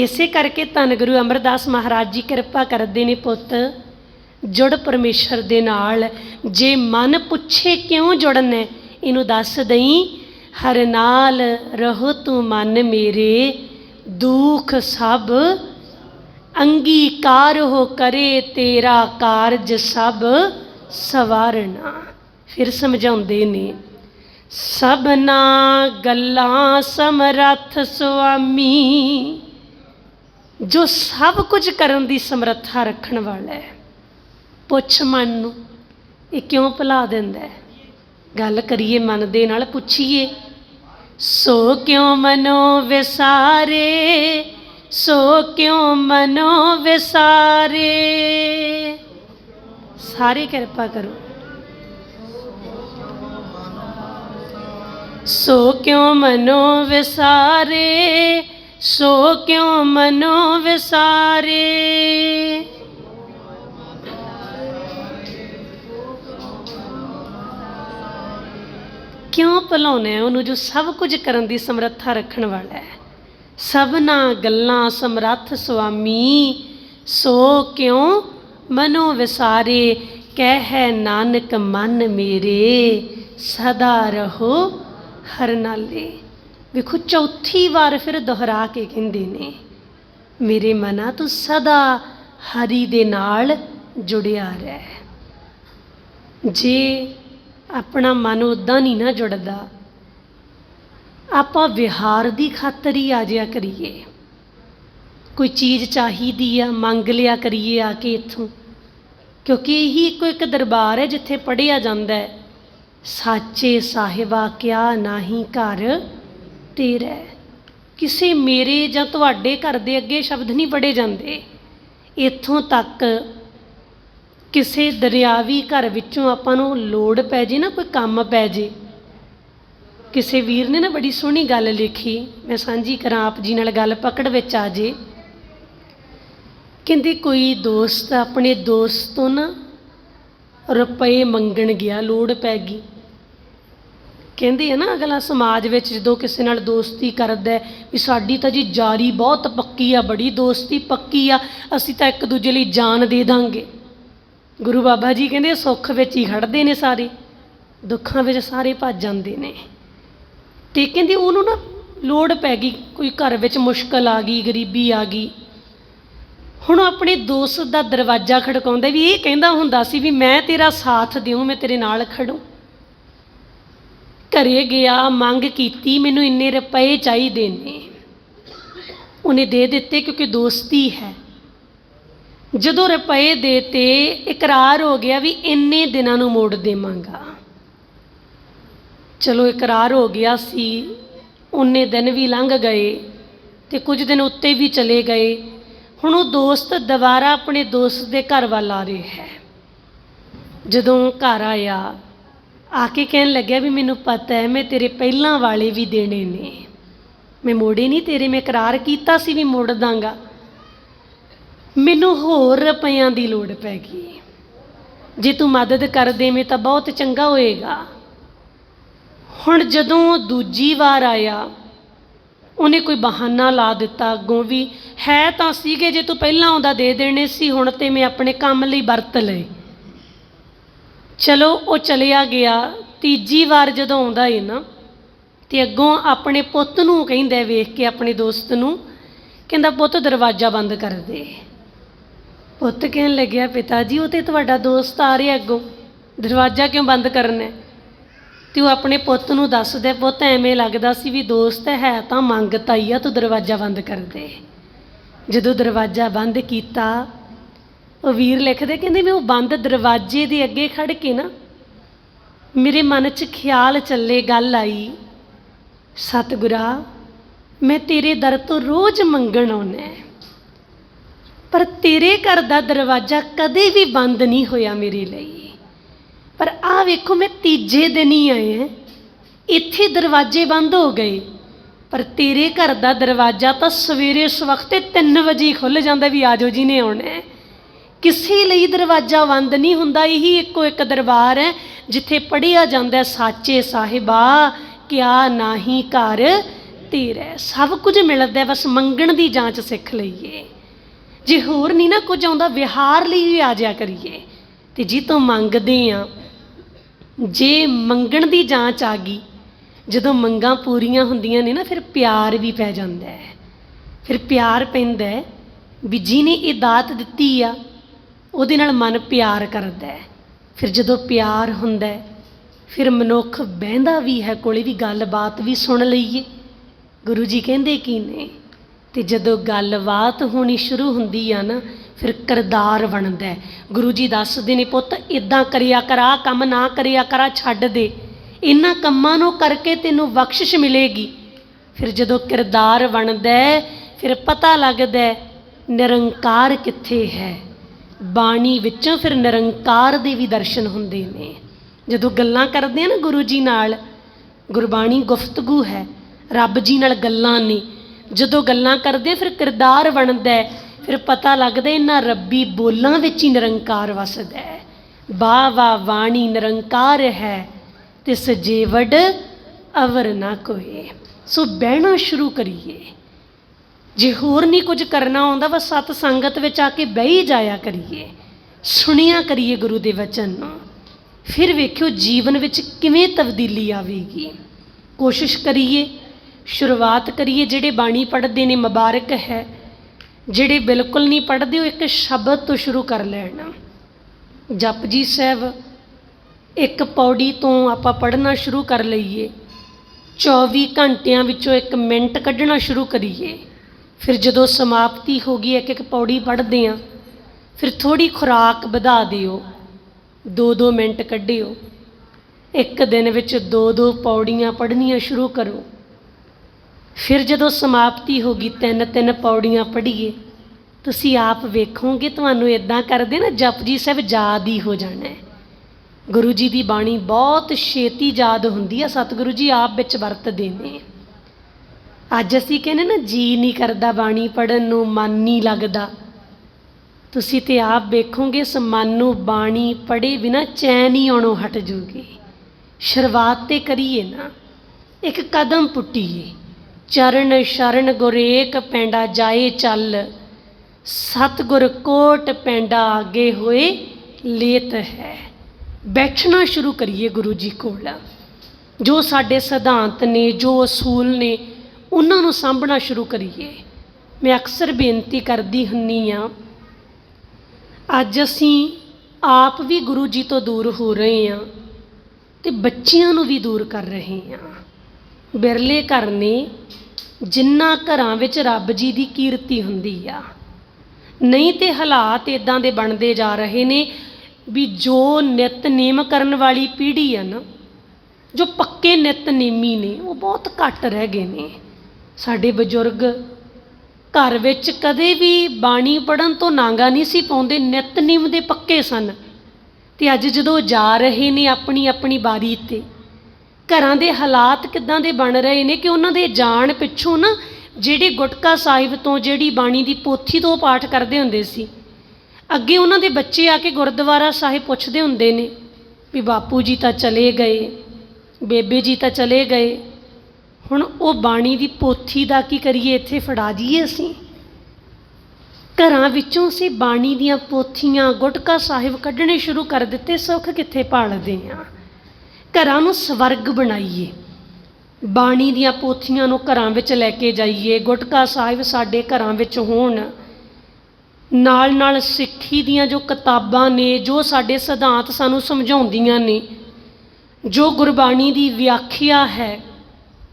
ਇਸੇ ਕਰਕੇ ਧੰਨ ਗੁਰੂ ਅਮਰਦਾਸ ਮਹਾਰਾਜ ਜੀ ਕਿਰਪਾ ਕਰਦੇ ਨੇ ਪੁੱਤ। ਜੁੜ ਪਰਮੇਸ਼ਰ ਦੇ ਨਾਲ। ਜੇ ਮਨ ਪੁੱਛੇ ਕਿਉਂ ਜੁੜਨਾ? ਇਹਨੂੰ ਦੱਸ ਦਈ, ਹਰ ਨਾਲ ਰਹੋ ਤੂੰ ਮਨ ਮੇਰੇ, ਦੁੱਖ ਸਭ ਅੰਗੀਕਾਰ ਹੋ ਕਰੇ ਤੇਰਾ ਕਾਰਜ ਸਭ ਸਵਾਰਨਾ ਫਿਰ ਸਮਝਾਉਂਦੇ ਨੇ, ਸਭਨਾ ਗੱਲਾਂ ਸਮਰੱਥ ਸੁਆਮੀ ਜੋ ਸਭ ਕੁਝ ਕਰਨ ਦੀ ਸਮਰੱਥਾ ਰੱਖਣ ਵਾਲਾ ਹੈ। ਪੁੱਛ ਮਨ ਨੂੰ, ਇਹ ਕਿਉਂ ਭੁਲਾ ਦਿੰਦਾ ਹੈ? ਗੱਲ ਕਰੀਏ ਮਨ ਦੇ ਨਾਲ, ਪੁੱਛੀਏ, ਸੋ ਕਿਉਂ ਮਨੋ ਵਿਸਾਰੇ? ਸੋ ਕਿਉਂ ਮਨੋ ਵਿਸਾਰੇ? ਸਾਰੇ ਕਿਰਪਾ ਕਰੋ। ਸੋ ਕਿਉਂ ਮਨੋ ਵਿਸਾਰੇ? ਸੋ ਕਿਉ ਮਨੋ ਵਿਸਾਰੇ? ਕਿਉਂ ਭੁਲਾਉਣਾ ਉਹਨੂੰ ਜੋ ਸਭ ਕੁਝ ਕਰਨ ਦੀ ਸਮਰੱਥਾ ਰੱਖਣ ਵਾਲਾ ਹੈ? ਸਭਨਾ ਗੱਲਾਂ ਸਮਰੱਥ ਸੁਆਮੀ, ਸੋ ਕਿਉ ਮਨੋ ਵਿਸਾਰੇ? ਕਹਿ ਨਾਨਕ ਮਨ ਮੇਰੇ, ਸਦਾ ਰਹੋ ਹਰ ਨਾਲੇ ਵੇਖੋ, ਚੌਥੀ ਵਾਰ ਫਿਰ ਦੁਹਰਾ ਕੇ ਕਹਿੰਦੇ ਨੇ, ਮੇਰੇ ਮਨਾ ਤੂੰ ਸਦਾ ਹਰੀ ਦੇ ਨਾਲ ਜੁੜਿਆ ਰਹਿ। ਜੇ ਆਪਣਾ ਮਨ ਉਦਾਂ ਨਹੀਂ ਨਾ ਜੁੜਦਾ, ਆਪਾਂ ਵਿਹਾਰ ਦੀ ਖਾਤਰ ਹੀ ਆ ਜਿਆ ਕਰੀਏ। ਕੋਈ ਚੀਜ਼ ਚਾਹੀਦੀ ਆ, ਮੰਗ ਲਿਆ ਕਰੀਏ ਆ ਕੇ ਇੱਥੋਂ। ਕਿਉਂਕਿ ਇਹੀ ਇੱਕੋ ਇੱਕ ਦਰਬਾਰ ਹੈ ਜਿੱਥੇ ਪੜਿਆ ਜਾਂਦਾ ਹੈ, ਸਾਚੇ ਸਾਹਿਬਾ ਕਿਆ ਨਾਹੀ ਘਰ ਤੇਰਾ ਕਿਸੇ ਮੇਰੇ ਜਾਂ ਤੁਹਾਡੇ ਘਰ ਦੇ ਅੱਗੇ ਸ਼ਬਦ ਨਹੀਂ ਪੜੇ ਜਾਂਦੇ। ਇੱਥੋਂ ਤੱਕ ਕਿਸੇ ਦਰਿਆਵੀ ਘਰ ਵਿੱਚੋਂ ਆਪਾਂ ਨੂੰ ਲੋੜ ਪੈ ਜੇ ਨਾ, ਕੋਈ ਕੰਮ ਪੈ ਜੇ। ਕਿਸੇ ਵੀਰ ਨੇ ਨਾ ਬੜੀ ਸੋਹਣੀ ਗੱਲ ਲਿਖੀ। ਮੈਂ ਸਾਂਝੀ ਕਰਾਂ ਆਪ ਜੀ ਨਾਲ ਗੱਲ ਪਕੜ ਵਿੱਚ ਆ ਜੇ। ਕਹਿੰਦੇ ਕੋਈ ਦੋਸਤ ਆਪਣੇ ਦੋਸਤ ਤੋਂ ਨਾ ਰੁਪਏ ਮੰਗਣ ਗਿਆ, ਲੋੜ ਪੈ ਗਈ। ਕਹਿੰਦੇ ਆ ਨਾ ਅਗਲਾ ਸਮਾਜ ਵਿੱਚ ਜਦੋਂ ਕਿਸੇ ਨਾਲ ਦੋਸਤੀ ਕਰਦਾ ਵੀ ਸਾਡੀ ਤਾਂ ਜੀ ਜਾਰੀ ਬਹੁਤ ਪੱਕੀ ਆ, ਬੜੀ ਦੋਸਤੀ ਪੱਕੀ ਆ, ਅਸੀਂ ਤਾਂ ਇੱਕ ਦੂਜੇ ਲਈ ਜਾਨ ਦੇ ਦਾਂਗੇ। ਗੁਰੂ ਬਾਬਾ ਜੀ ਕਹਿੰਦੇ ਸੁੱਖ ਵਿੱਚ ਹੀ ਖੜਦੇ ਨੇ ਸਾਰੇ, ਦੁੱਖਾਂ ਵਿੱਚ ਸਾਰੇ ਭੱਜ ਜਾਂਦੇ ਨੇ। ਤੇ ਕਹਿੰਦੇ ਉਹਨੂੰ ਨਾ ਲੋੜ ਪੈ ਗਈ, ਕੋਈ ਘਰ ਵਿੱਚ ਮੁਸ਼ਕਲ ਆ ਗਈ, ਗਰੀਬੀ ਆ ਗਈ। ਹੁਣ ਆਪਣੇ ਦੋਸਤ ਦਾ ਦਰਵਾਜ਼ਾ ਖੜਕਾਉਂਦਾ ਵੀ ਇਹ ਕਹਿੰਦਾ ਹੁੰਦਾ ਸੀ ਵੀ ਮੈਂ ਤੇਰਾ ਸਾਥ ਦਿਉ, ਮੈਂ ਤੇਰੇ ਨਾਲ ਖੜੂ। ਘਰੇ ਗਿਆ, ਮੰਗ ਕੀਤੀ, ਮੈਨੂੰ ਇੰਨੇ ਰੁਪਏ ਚਾਹੀਦੇ ਨੇ। ਉਹਨੇ ਦੇ ਦਿੱਤੇ ਕਿਉਂਕਿ ਦੋਸਤੀ ਹੈ। ਜਦੋਂ ਰੁਪਏ ਦੇਤੇ, ਇਕਰਾਰ ਹੋ ਗਿਆ ਵੀ ਇੰਨੇ ਦਿਨਾਂ ਨੂੰ ਮੋੜ ਦੇਵਾਂਗਾ। ਚਲੋ ਇਕਰਾਰ ਹੋ ਗਿਆ ਸੀ ਉਨੇ ਦਿਨ ਵੀ ਲੰਘ ਗਏ ਤੇ ਕੁਝ ਦਿਨ ਉੱਤੇ ਵੀ ਚਲੇ ਗਏ। ਹੁਣ ਉਹ ਦੋਸਤ ਦੁਬਾਰਾ ਆਪਣੇ ਦੋਸਤ ਦੇ ਘਰ ਵੱਲ ਆ ਰਿਹਾ ਹੈ। ਜਦੋਂ ਘਰ ਆਇਆ ਆ ਕੇ ਕਹਿਣ ਲੱਗਿਆ ਵੀ ਮੈਨੂੰ ਪਤਾ ਹੈ, ਮੈਂ ਤੇਰੇ ਪਹਿਲਾਂ ਵਾਲੇ ਵੀ ਦੇਣੇ ਨੇ। ਮੈਂ ਮੋੜੇ ਨਹੀਂ ਤੇਰੇ, ਮੈਂ ਇਕਰਾਰ ਕੀਤਾ ਸੀ ਵੀ ਮੋੜ ਦਾਂਗਾ। ਮੈਨੂੰ ਹੋਰ ਰੁਪਈਆਂ ਦੀ ਲੋੜ ਪੈ ਗਈ। ਜੇ ਤੂੰ ਮਦਦ ਕਰ ਦੇਵੇਂ ਤਾਂ ਬਹੁਤ ਚੰਗਾ ਹੋਏਗਾ। ਹੁਣ ਜਦੋਂ ਦੂਜੀ ਵਾਰ ਆਇਆ, ਉਹਨੇ ਕੋਈ ਬਹਾਨਾ ਲਾ ਦਿੱਤਾ ਅੱਗੋਂ ਵੀ, ਹੈ ਤਾਂ ਸੀਗੇ ਜੇ ਤੂੰ ਪਹਿਲਾਂ ਆਉਂਦਾ ਦੇ ਦੇਣੇ ਸੀ, ਹੁਣ ਤੇ ਮੈਂ ਆਪਣੇ ਕੰਮ ਲਈ ਵਰਤ ਲਏ। ਚਲੋ ਉਹ ਚਲਿਆ ਗਿਆ। ਤੀਜੀ ਵਾਰ ਜਦੋਂ ਆਉਂਦਾ ਏ ਨਾ, ਤੇ ਅੱਗੋਂ ਆਪਣੇ ਪੁੱਤ ਨੂੰ ਕਹਿੰਦਾ ਵੇਖ ਕੇ ਆਪਣੇ ਦੋਸਤ ਨੂੰ, ਕਹਿੰਦਾ, ਪੁੱਤ, ਦਰਵਾਜ਼ਾ ਬੰਦ ਕਰ ਦੇ। ਪੁੱਤ ਕਹਿਣ ਲੱਗਿਆ, ਪਿਤਾ ਜੀ, ਉਹ ਤੇ ਤੁਹਾਡਾ ਦੋਸਤ ਆ ਰਿਹਾ ਅੱਗੋਂ। ਦਰਵਾਜ਼ਾ ਕਿਉਂ ਬੰਦ ਕਰਨਾ ਹੈ? ਤੇ ਉਹ ਆਪਣੇ ਪੁੱਤ ਨੂੰ ਦੱਸਦਾ, ਪੁੱਤ, ਐਵੇਂ ਲੱਗਦਾ ਸੀ ਵੀ ਦੋਸਤ ਹੈ ਤਾਂ ਮੰਗਤਾ ਹੀ ਆ, ਤੂੰ ਦਰਵਾਜ਼ਾ ਬੰਦ ਕਰ ਦੇ। ਜਦੋਂ ਦਰਵਾਜ਼ਾ ਬੰਦ ਕੀਤਾ ਉਹ ਵੀਰ ਲਿਖਦੇ ਕਹਿੰਦੇ ਮੈਂ ਉਹ ਬੰਦ ਦਰਵਾਜ਼ੇ ਦੇ ਅੱਗੇ ਖੜ ਕੇ ਨਾ ਮੇਰੇ ਮਨ 'ਚ ਖਿਆਲ ਚੱਲੇ ਗੱਲ ਆਈ, ਸਤਿਗੁਰਾ, ਮੈਂ ਤੇਰੇ ਦਰ ਤੋਂ ਰੋਜ਼ ਮੰਗਣ ਆਉਣਾ ਪਰ ਤੇਰੇ ਘਰ ਦਾ ਦਰਵਾਜ਼ਾ ਕਦੇ ਵੀ ਬੰਦ ਨਹੀਂ ਹੋਇਆ ਮੇਰੇ ਲਈ। ਪਰ ਆ ਵੇਖੋ, ਮੈਂ ਤੀਜੇ ਦਿਨ ਹੀ ਆਏ ਹਾਂ, ਇੱਥੇ ਦਰਵਾਜ਼ੇ ਬੰਦ ਹੋ ਗਏ, ਪਰ ਤੇਰੇ ਘਰ ਦਾ ਦਰਵਾਜ਼ਾ ਤਾਂ ਸਵੇਰੇ ਉਸ ਸਵਖਤੇ 3 ਵਜੇ ਹੀ ਖੁੱਲ ਜਾਂਦਾ ਵੀ ਆਜੋ ਜੀ, ਨੇ ਆਉਣਾ ਕਿਸੇ ਲਈ ਦਰਵਾਜ਼ਾ ਬੰਦ ਨਹੀਂ ਹੁੰਦਾ, ਇਹੀ ਇੱਕੋ ਇੱਕ ਦਰਬਾਰ ਹੈ, ਜਿੱਥੇ ਪੜਿਆ ਜਾਂਦਾ ਸਾਚੇ ਸਾਹਿਬਾ, ਕਿਆ ਨਾਹੀ ਘਰ ਤੇਰਾ ਸਭ ਕੁਝ ਮਿਲਦਾ ਬਸ ਮੰਗਣ ਦੀ ਜਾਂਚ ਸਿੱਖ ਲਈਏ। ਜੇ ਹੋਰ ਨਹੀਂ ਨਾ ਕੁਝ ਆਉਂਦਾ, ਵਿਹਾਰ ਲਈ ਵੀ ਆ ਜਾ ਕਰੀਏ। ਤੇ ਜੀ ਤੋਂ ਮੰਗਦੇ ਆ ਜੇ ਮੰਗਣ ਦੀ ਜਾਂਚ ਆ ਗਈ, ਜਦੋਂ ਮੰਗਾਂ ਪੂਰੀਆਂ ਹੁੰਦੀਆਂ ਨੇ ਨਾ, ਫਿਰ ਪਿਆਰ ਵੀ ਪੈ ਜਾਂਦਾ ਹੈ। ਫਿਰ ਪਿਆਰ ਪੈਂਦਾ ਹੈ ਵੀ ਜਿਹਨੇ ਇਹ ਦਾਤ ਦਿੱਤੀ ਆ ਉਹਦੇ ਨਾਲ ਮਨ ਪਿਆਰ ਕਰਦਾ ਫਿਰ ਜਦੋਂ ਪਿਆਰ ਹੁੰਦਾ ਫਿਰ ਮਨੁੱਖ ਬਹਿੰਦਾ ਵੀ ਹੈ ਕੋਲੇ ਵੀ ਗੱਲਬਾਤ ਵੀ ਸੁਣ ਲਈਏ। ਗੁਰੂ ਜੀ ਕਹਿੰਦੇ ਕੀ ਨੇ ਤੇ ਜਦੋਂ ਗੱਲਬਾਤ ਹੋਣੀ ਸ਼ੁਰੂ ਹੁੰਦੀ ਆ ਨਾ, ਫਿਰ ਕਰਦਾਰ ਬਣਦਾ ਗੁਰੂ ਜੀ ਦੱਸਦੇ ਨੇ, ਪੁੱਤ ਇਦਾਂ ਕਰਿਆ ਕਰ, ਆਹ ਕੰਮ ਨਾ ਕਰਿਆ ਕਰ ਛੱਡ ਦੇ। ਇਹਨਾਂ ਕੰਮਾਂ ਨੂੰ ਕਰਕੇ ਤੈਨੂੰ ਬਖਸ਼ਿਸ਼ ਮਿਲੇਗੀ। ਫਿਰ ਜਦੋਂ ਕਿਰਦਾਰ ਬਣਦਾ ਫਿਰ ਪਤਾ ਲੱਗਦਾ ਨਿਰੰਕਾਰ ਕਿੱਥੇ ਹੈ। ਬਾਣੀ ਵਿੱਚੋਂ ਫਿਰ ਨਿਰੰਕਾਰ ਦੇ ਵੀ ਦਰਸ਼ਨ ਹੁੰਦੇ ਨੇ। ਜਦੋਂ ਗੱਲਾਂ ਕਰਦੇ ਆ ਨਾ ਗੁਰੂ ਜੀ ਨਾਲ, ਗੁਰਬਾਣੀ ਗੁਫ਼ਤਗੂ ਹੈ, ਰੱਬ ਜੀ ਨਾਲ ਗੱਲਾਂ ਨੇ। ਜਦੋਂ ਗੱਲਾਂ ਕਰਦੇ ਫਿਰ ਕਿਰਦਾਰ ਬਣਦਾ ਹੈ, ਫਿਰ ਪਤਾ ਲੱਗਦਾ ਇਹਨਾਂ ਰੱਬੀ ਬੋਲਾਂ ਵਿੱਚ ਹੀ ਨਿਰੰਕਾਰ ਵਸਦਾ ਹੈ। ਵਾ ਵਾ ਬਾਣੀ ਨਿਰੰਕਾਰ ਹੈ, ਤਿਸ ਜੀਵੜ ਅਵਰ ਨਾ ਕੋਏ। ਸੋ ਬਹਿਣਾ ਸ਼ੁਰੂ ਕਰੀਏ। ਜੇ ਹੋਰ ਨਹੀਂ ਕੁਝ ਕਰਨਾ ਆਉਂਦਾ, ਬਸ ਸਤ ਸੰਗਤ ਵਿੱਚ ਆ ਕੇ ਬਹਿ ਹੀ ਜਾਇਆ ਕਰੀਏ। ਸੁਣਿਆ ਕਰੀਏ ਗੁਰੂ ਦੇ ਵਚਨ। ਨੂੰ ਫਿਰ ਵੇਖਿਓ ਜੀਵਨ ਵਿੱਚ ਕਿਵੇਂ ਤਬਦੀਲੀ ਆਵੇਗੀ। ਕੋਸ਼ਿਸ਼ ਕਰੀਏ, ਸ਼ੁਰੂਆਤ ਕਰੀਏ। ਜਿਹੜੇ ਬਾਣੀ ਪੜ੍ਹਦੇ ਨੇ, ਮੁਬਾਰਕ ਹੈ। ਜਿਹੜੇ ਬਿਲਕੁਲ ਨਹੀਂ ਪੜ੍ਹਦੇ, ਉਹ ਇੱਕ ਸ਼ਬਦ ਤੋਂ ਸ਼ੁਰੂ ਕਰ ਲੈਣ। ਜਪਜੀ ਸਾਹਿਬ, ਇੱਕ ਪੌੜੀ ਤੋਂ ਆਪਾਂ ਪੜ੍ਹਨਾ ਸ਼ੁਰੂ ਕਰ ਲਈਏ। 24 ਘੰਟਿਆਂ ਵਿੱਚੋਂ ਇੱਕ ਮਿੰਟ ਕੱਢਣਾ ਸ਼ੁਰੂ ਕਰੀਏ। ਫਿਰ ਜਦੋਂ ਸਮਾਪਤੀ ਹੋ ਗਈ, ਇੱਕ ਇੱਕ ਪੌੜੀ ਪੜ੍ਹਦੇ ਆ ਫਿਰ ਥੋੜੀ ਖੁਰਾਕ ਵਧਾ ਦਿਓ 2-2 ਮਿੰਟ ਕੱਢਿਓ, ਇੱਕ ਦਿਨ ਵਿੱਚ 2-2 ਪੌੜੀਆਂ ਪੜ੍ਹਨੀਆਂ ਸ਼ੁਰੂ ਕਰੋ। ਫਿਰ ਜਦੋਂ ਸਮਾਪਤੀ ਹੋ ਗਈ ਤਿੰਨ ਤਿੰਨ ਪੌੜੀਆਂ ਪੜ੍ਹੀਏ, ਤੁਸੀਂ ਆਪ ਵੇਖੋਗੇ, ਤੁਹਾਨੂੰ ਇਦਾਂ ਕਰਦੇ ਨਾ ਜਪਜੀ ਸਾਹਿਬ ਯਾਦ ਹੀ ਹੋ ਜਾਣਾ ਹੈ। ਗੁਰੂ ਜੀ ਦੀ ਬਾਣੀ ਬਹੁਤ ਛੇਤੀ ਯਾਦ ਹੁੰਦੀ ਆ, ਸਤਿਗੁਰੂ ਜੀ ਆਪ ਵਿੱਚ ਵਰਤਦੇ ਨੇ। ਅੱਜ ਅਸੀਂ ਕਹਿੰਦੇ ਨਾ, ਜੀ ਨਹੀਂ ਕਰਦਾ ਬਾਣੀ ਪੜਨ ਨੂੰ, ਮਨ ਨਹੀਂ ਲੱਗਦਾ। ਤੁਸੀਂ ਤੇ ਆਪ ਵੇਖੋਗੇ ਇਸ ਮਨ ਨੂੰ ਬਾਣੀ ਪੜੇ ਬਿਨਾ ਚੈਨ ਹੀ ਆਉਣੋਂ ਹਟ ਜੂਗੀ। ਸ਼ੁਰੂਆਤ ਤੇ ਕਰੀਏ ਨਾ, ਇੱਕ ਕਦਮ ਪੁੱਟੀਏ। ਚਰਨ ਸ਼ਰਨ ਗੁਰੇਕ ਪੈਂਡਾ ਜਾਏ ਚੱਲ, ਸਤਿਗੁਰ ਕੋਟ ਪੈਂਡਾ ਆਗੇ ਹੋਏ ਲੇਤ ਹੈ। ਬੈਠਣਾ ਸ਼ੁਰੂ ਕਰੀਏ ਗੁਰੂ ਜੀ ਕੋਲ। ਜੋ ਸਾਡੇ ਸਿਧਾਂਤ ਨੇ, ਜੋ ਅਸੂਲ ਨੇ ਉਹਨਾਂ ਨੂੰ ਸਾਂਭਣਾ ਸ਼ੁਰੂ ਕਰੀਏ। ਮੈਂ ਅਕਸਰ ਬੇਨਤੀ ਕਰਦੀ ਹੁੰਨੀ ਆ, ਅੱਜ ਅਸੀਂ ਆਪ ਵੀ ਗੁਰੂ ਜੀ ਤੋਂ ਦੂਰ ਹੋ ਰਹੇ ਹਾਂ ਤੇ ਬੱਚਿਆਂ ਨੂੰ ਵੀ ਦੂਰ ਕਰ ਰਹੇ ਹਾਂ ਬਿਰਲੇ ਘਰ ਨੇ ਜਿੰਨਾ ਘਰਾਂ ਵਿੱਚ ਰੱਬ ਜੀ ਦੀ ਕੀਰਤੀ ਹੁੰਦੀ ਆ, ਨਹੀਂ ਤੇ ਹਾਲਾਤ ਇਦਾਂ ਦੇ ਬਣਦੇ ਜਾ ਰਹੇ ਨੇ ਵੀ ਜੋ ਨਿਤਨੇਮ ਕਰਨ ਵਾਲੀ ਪੀੜ੍ਹੀ ਆ ਨਾ, ਜੋ ਪੱਕੇ ਨਿਤਨੇਮੀ ਨੇ, ਉਹ ਬਹੁਤ ਘੱਟ ਰਹਿ ਗਏ ਨੇ। ਸਾਡੇ ਬਜ਼ੁਰਗ ਘਰ ਵਿੱਚ ਕਦੇ ਵੀ ਬਾਣੀ ਪੜਨ ਤੋਂ ਨਾਂਗਾ ਨਹੀਂ ਸੀ ਪਾਉਂਦੇ ਨਿਤਨੇਮ ਦੇ ਪੱਕੇ ਸਨ। ਤੇ ਅੱਜ ਜਦੋਂ ਜਾ ਰਹੇ ਨੇ ਆਪਣੀ ਆਪਣੀ ਬਾਰੀ ਤੇ, ਘਰਾਂ ਦੇ ਹਾਲਾਤ ਕਿੱਦਾਂ ਦੇ ਬਣ ਰਹੇ ਨੇ ਕਿ ਉਹਨਾਂ ਦੇ ਜਾਣ ਪਿੱਛੋਂ ਨਾ ਜਿਹੜੇ ਗੁਟਕਾ ਸਾਹਿਬ ਤੋਂ ਜਿਹੜੀ ਬਾਣੀ ਦੀ ਪੋਥੀ ਤੋਂ ਪਾਠ ਕਰਦੇ ਹੁੰਦੇ ਸੀ, ਅੱਗੇ ਉਹਨਾਂ ਦੇ ਬੱਚੇ ਆ ਕੇ ਗੁਰਦੁਆਰਾ ਸਾਹਿਬ ਪੁੱਛਦੇ ਹੁੰਦੇ ਨੇ ਵੀ ਬਾਪੂ ਜੀ ਤਾਂ ਚਲੇ ਗਏ, ਬੇਬੇ ਜੀ ਤਾਂ ਚਲੇ ਗਏ। ਹੁਣ ਉਹ ਬਾਣੀ ਦੀ ਪੋਥੀ ਦਾ ਕੀ ਕਰੀਏ? ਇੱਥੇ ਫੜਾ ਦਈਏ ਅਸੀਂ। ਘਰਾਂ ਵਿੱਚੋਂ ਅਸੀਂ ਬਾਣੀ ਦੀਆਂ ਪੋਥੀਆਂ ਗੁਟਕਾ ਸਾਹਿਬ ਕੱਢਣੇ ਸ਼ੁਰੂ ਕਰ ਦਿੱਤੇ, ਸੁੱਖ ਕਿੱਥੇ ਭਾਲਦੇ ਆ? ਘਰਾਂ ਨੂੰ ਸਵਰਗ ਬਣਾਈਏ। ਬਾਣੀ ਦੀਆਂ ਪੋਥੀਆਂ ਨੂੰ ਘਰਾਂ ਵਿੱਚ ਲੈ ਕੇ ਜਾਈਏ। ਗੁਟਕਾ ਸਾਹਿਬ ਸਾਡੇ ਘਰਾਂ ਵਿੱਚ ਹੋਣ। ਨਾਲ ਨਾਲ ਸਿੱਖੀ ਦੀਆਂ ਜੋ ਕਿਤਾਬਾਂ ਨੇ, ਜੋ ਸਾਡੇ ਸਿਧਾਂਤ ਸਾਨੂੰ ਸਮਝਾਉਂਦੀਆਂ ਨੇ, ਜੋ ਗੁਰਬਾਣੀ ਦੀ ਵਿਆਖਿਆ ਹੈ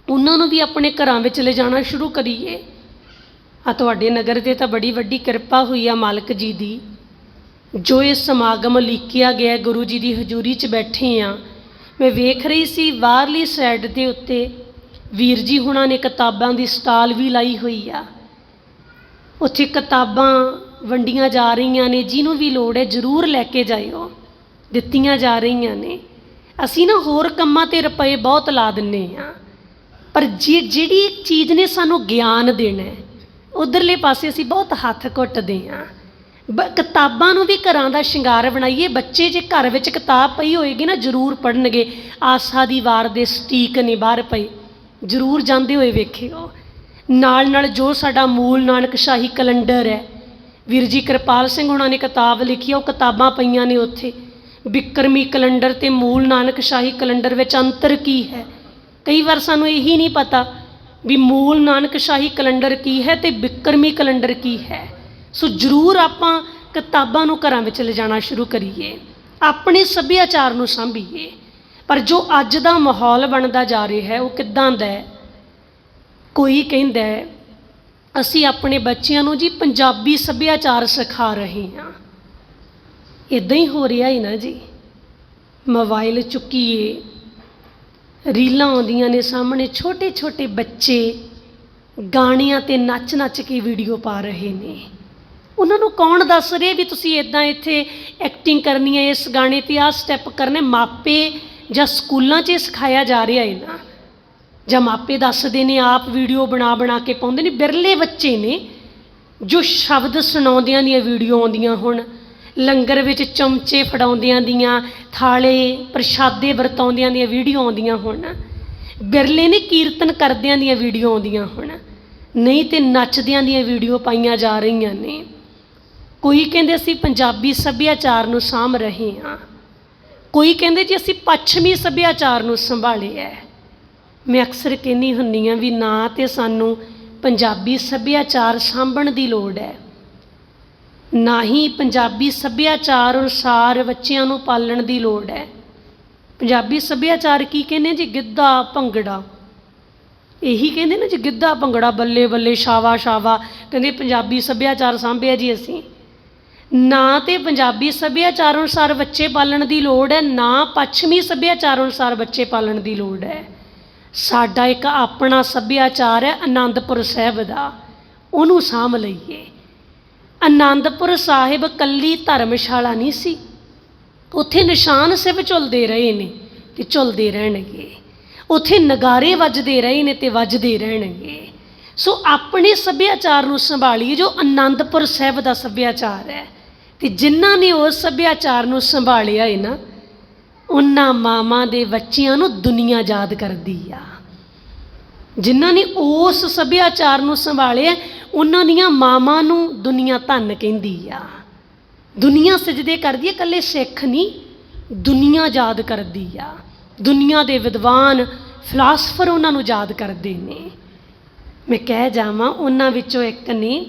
ਉਹਨਾਂ ਨੂੰ ਵੀ ਆਪਣੇ ਘਰਾਂ ਵਿੱਚ ਲਿਜਾਣਾ ਸ਼ੁਰੂ ਕਰੀਏ। ਆ ਤੁਹਾਡੇ ਨਗਰ ਤੇ ਤਾਂ ਬੜੀ ਵੱਡੀ ਕਿਰਪਾ ਹੋਈ ਆ ਮਾਲਕ ਜੀ ਦੀ। ਜੋ ਇਹ ਸਮਾਗਮ ਲਿਖਿਆ ਗਿਆ ਗੁਰੂ ਜੀ ਦੀ ਹਜ਼ੂਰੀ 'ਚ ਬੈਠੇ ਆ। ਮੈਂ ਵੇਖ ਰਹੀ ਸੀ ਬਾਹਰਲੀ ਸਾਈਡ ਦੇ ਉੱਤੇ ਵੀਰ ਜੀ ਹੁਣਾਂ ਨੇ ਕਿਤਾਬਾਂ ਦੀ ਸਟਾਲ ਵੀ ਲਾਈ ਹੋਈ ਆ। ਉੱਥੇ ਕਿਤਾਬਾਂ ਵੰਡੀਆਂ ਜਾ ਰਹੀਆਂ ਨੇ, ਜਿਹਨੂੰ ਵੀ ਲੋੜ ਹੈ ਜ਼ਰੂਰ ਲੈ ਕੇ ਜਾਇਓ। ਦਿੱਤੀਆਂ ਜਾ ਰਹੀਆਂ ਨੇ। ਅਸੀਂ ਨਾ ਹੋਰ ਕੰਮਾਂ ਤੇ ਰੁਪਏ ਬਹੁਤ ਲਾ ਦਿੰਨੇ ਆ। ਪਰ ਜੇ ਜਿਹੜੀ ਇੱਕ ਚੀਜ਼ ਨੇ ਸਾਨੂੰ ਗਿਆਨ ਦੇਣਾ ਹੈ, ਉਧਰਲੇ ਪਾਸੇ ਅਸੀਂ ਬਹੁਤ ਹੱਥ ਘੁੱਟਦੇ ਆ ਕਿਤਾਬਾਂ ਨੂੰ ਵੀ ਘਰਾਂ ਦਾ ਸ਼ਿੰਗਾਰ ਬਣਾਈਏ, ਬੱਚੇ ਜੇ ਘਰ ਵਿੱਚ ਕਿਤਾਬ ਪਈ ਹੋਏਗੀ ਨਾ, ਜ਼ਰੂਰ ਪੜਨਗੇ ਆਸਾ ਦੀ ਵਾਰ ਦੇ ਸਟੀਕ ਨੇ ਬਾਹਰ ਪਏ। ਜ਼ਰੂਰ ਜਾਂਦੇ ਹੋਏ ਵੇਖਿਓ। ਨਾਲ ਨਾਲ ਜੋ ਸਾਡਾ ਮੂਲ ਨਾਨਕ ਸ਼ਾਹੀ ਕੈਲੰਡਰ ਹੈ, ਵੀਰ ਜੀ ਕਿਰਪਾਲ ਸਿੰਘ ਹੁਣਾਂ ਨੇ ਕਿਤਾਬ ਲਿਖੀ ਆ, ਉਹ ਕਿਤਾਬਾਂ ਪਈਆਂ ਨੇ ਉੱਥੇ। ਬਿਕਰਮੀ ਕੈਲੰਡਰ ਤੇ ਮੂਲ ਨਾਨਕ ਸ਼ਾਹੀ ਕੈਲੰਡਰ ਵਿੱਚ ਅੰਤਰ ਕੀ ਹੈ? ਕਈ ਵਾਰ ਸਾਨੂੰ ਇਹੀ ਨਹੀਂ ਪਤਾ ਵੀ ਮੂਲ ਨਾਨਕ ਸ਼ਾਹੀ ਕੈਲੰਡਰ ਕੀ ਹੈ ਤੇ ਬਿਕਰਮੀ ਕੈਲੰਡਰ ਕੀ ਹੈ। ਸੋ ਜ਼ਰੂਰ ਆਪਾਂ ਕਿਤਾਬਾਂ ਨੂੰ ਘਰਾਂ ਵਿੱਚ ਲਿਜਾਣਾ ਸ਼ੁਰੂ ਕਰੀਏ, ਆਪਣੇ ਸੱਭਿਆਚਾਰ ਨੂੰ ਸਾਂਭੀਏ। ਪਰ ਜੋ ਅੱਜ ਦਾ ਮਾਹੌਲ ਬਣਦਾ ਜਾ ਰਿਹਾ ਹੈ, ਉਹ ਕਿੱਦਾਂ ਦਾ ਹੈ? ਕੋਈ ਕਹਿੰਦਾ ਹੈ, ਅਸੀਂ ਆਪਣੇ ਬੱਚਿਆਂ ਨੂੰ ਜੀ ਪੰਜਾਬੀ ਸੱਭਿਆਚਾਰ ਸਿਖਾ ਰਹੇ ਹਾਂ। ਇਦਾਂ ਹੀ ਹੋ ਰਿਹਾ ਹੀ ਨਾ ਜੀ। ਮੋਬਾਈਲ ਚੁੱਕੀਏ ਰੀਲਾਂ ਆਉਂਦੀਆਂ ਨੇ ਸਾਹਮਣੇ ਛੋਟੇ ਛੋਟੇ ਬੱਚੇ ਗਾਣਿਆਂ ਤੇ ਨੱਚ ਨੱਚ ਕੇ ਵੀਡੀਓ ਪਾ ਰਹੇ ਨੇ। ਉਹਨਾਂ ਨੂੰ ਕੌਣ ਦੱਸ ਰਿਹਾ ਵੀ ਤੁਸੀਂ ਇਦਾਂ ਇੱਥੇ ਐਕਟਿੰਗ ਕਰਨੀ ਹੈ ਇਸ ਗਾਣੇ ਤੇ ਆਹ ਸਟੈਪ ਕਰਨੇ, ਮਾਪੇ ਜਾਂ ਸਕੂਲਾਂ 'ਚ ਸਿਖਾਇਆ ਜਾ ਰਿਹਾ ਹੈ ਨਾ? ਜਾਂ ਮਾਪੇ ਦੱਸਦੇ ਨੇ, ਆਪ ਵੀਡੀਓ ਬਣਾ ਬਣਾ ਕੇ ਪਾਉਂਦੇ ਨੇ? ਬਿਰਲੇ ਬੱਚੇ ਨੇ ਜੋ ਸ਼ਬਦ ਸੁਣਾਉਂਦਿਆਂ ਦੀਆਂ ਵੀਡੀਓ ਆਉਂਦੀਆਂ ਹੁਣ ਲੰਗਰ ਵਿੱਚ ਚਮਚੇ ਫੜਾਉਂਦਿਆਂ ਦੀਆਂ, ਥਾਲੇ ਪ੍ਰਸ਼ਾਦੇ ਵਰਤਾਉਂਦਿਆਂ ਦੀਆਂ ਵੀਡੀਓ ਆਉਂਦੀਆਂ ਹੁਣ। ਬਿਰਲੇ ਨੇ ਕੀਰਤਨ ਕਰਦਿਆਂ ਦੀਆਂ ਵੀਡੀਓ ਆਉਂਦੀਆਂ ਹੁਣ। ਨਹੀਂ ਤੇ ਨੱਚਦਿਆਂ ਦੀਆਂ ਵੀਡੀਓ ਪਾਈਆਂ ਜਾ ਰਹੀਆਂ ਨੇ। ਕੋਈ ਕਹਿੰਦੇ ਅਸੀਂ ਪੰਜਾਬੀ ਸੱਭਿਆਚਾਰ ਨੂੰ ਸਾਂਭ ਰਹੇ ਹਾਂ। ਕੋਈ ਕਹਿੰਦੇ ਜੀ ਅਸੀਂ ਪੱਛਮੀ ਸੱਭਿਆਚਾਰ ਨੂੰ ਸੰਭਾਲਿਆ ਹੈ ਮੈਂ ਅਕਸਰ ਕਹਿੰਦੀ ਹੁੰਦੀ ਹਾਂ ਵੀ ਨਾ ਤੇ ਸਾਨੂੰ ਪੰਜਾਬੀ ਸੱਭਿਆਚਾਰ ਸਾਂਭਣ ਦੀ ਲੋੜ ਹੈ ਨਾ ਹੀ ਪੰਜਾਬੀ ਸੱਭਿਆਚਾਰ ਅਨੁਸਾਰ ਬੱਚਿਆਂ ਨੂੰ ਪਾਲਣ ਦੀ ਲੋੜ ਹੈ। ਪੰਜਾਬੀ ਸੱਭਿਆਚਾਰ ਕੀ ਕਹਿੰਦੇ ਜੀ? ਗਿੱਧਾ, ਭੰਗੜਾ। ਇਹੀ ਕਹਿੰਦੇ ਨਾ ਜੀ, ਗਿੱਧਾ, ਭੰਗੜਾ, ਬੱਲੇ ਬੱਲੇ ਸ਼ਾਵਾ ਸ਼ਾਵਾ ਕਹਿੰਦੇ ਪੰਜਾਬੀ ਸੱਭਿਆਚਾਰ ਸਾਂਭਿਆ ਜੀ ਅਸੀਂ। ਨਾ ਤੇ ਪੰਜਾਬੀ ਸੱਭਿਆਚਾਰ ਅਨੁਸਾਰ ਬੱਚੇ ਪਾਲਣ ਦੀ ਲੋੜ ਹੈ, ਨਾ ਪੱਛਮੀ ਸੱਭਿਆਚਾਰ ਅਨੁਸਾਰ ਬੱਚੇ ਪਾਲਣ ਦੀ ਲੋੜ ਹੈ। ਸਾਡਾ ਇੱਕ ਆਪਣਾ ਸੱਭਿਆਚਾਰ ਹੈ, ਆਨੰਦਪੁਰ ਸਾਹਿਬ ਦਾ। ਉਹਨੂੰ ਸਾਂਭ ਲਈਏ। ਆਨੰਦਪੁਰ ਸਾਹਿਬ ਕੱਲੀ ਧਰਮਸ਼ਾਲਾ ਨਹੀਂ ਸੀ। ਉੱਥੇ ਨਿਸ਼ਾਨ ਸਿਵ ਝੁਲਦੇ ਰਹੇ ਨੇ ਤੇ ਝੁਲਦੇ ਰਹਿਣਗੇ। ਉੱਥੇ ਨਗਾਰੇ ਵੱਜਦੇ ਰਹੇ ਨੇ ਤੇ ਵੱਜਦੇ ਰਹਿਣਗੇ। ਸੋ ਆਪਣੇ ਸੱਭਿਆਚਾਰ ਨੂੰ ਸੰਭਾਲੀਏ ਜੋ ਆਨੰਦਪੁਰ ਸਾਹਿਬ ਦਾ ਸੱਭਿਆਚਾਰ ਹੈ। ਤੇ ਜਿਨ੍ਹਾਂ ਨੇ ਉਸ ਸੱਭਿਆਚਾਰ ਨੂੰ ਸੰਭਾਲਿਆ ਹੈ ਨਾ, ਉਹਨਾਂ ਮਾਵਾਂ ਦੇ ਬੱਚਿਆਂ ਨੂੰ ਦੁਨੀਆ ਯਾਦ ਕਰਦੀ ਆ। ਜਿਨ੍ਹਾਂ ਨੇ ਉਸ ਸੱਭਿਆਚਾਰ ਨੂੰ ਸੰਭਾਲਿਆ, ਉਹਨਾਂ ਦੀਆਂ ਮਾਵਾਂ ਨੂੰ ਦੁਨੀਆ ਧੰਨ ਕਹਿੰਦੀ ਆ। ਦੁਨੀਆ ਸਜਦੇ ਕਰਦੀ ਹੈ ਇਕੱਲੇ ਸਿੱਖ ਨਹੀਂ ਦੁਨੀਆ ਯਾਦ ਕਰਦੀ ਆ। ਦੁਨੀਆ ਦੇ ਵਿਦਵਾਨ ਫਿਲਾਸਫਰ ਉਹਨਾਂ ਨੂੰ ਯਾਦ ਕਰਦੇ ਨੇ। ਮੈਂ ਕਹਿ ਜਾਵਾਂ, ਉਹਨਾਂ ਵਿੱਚੋਂ ਇੱਕ ਨੇ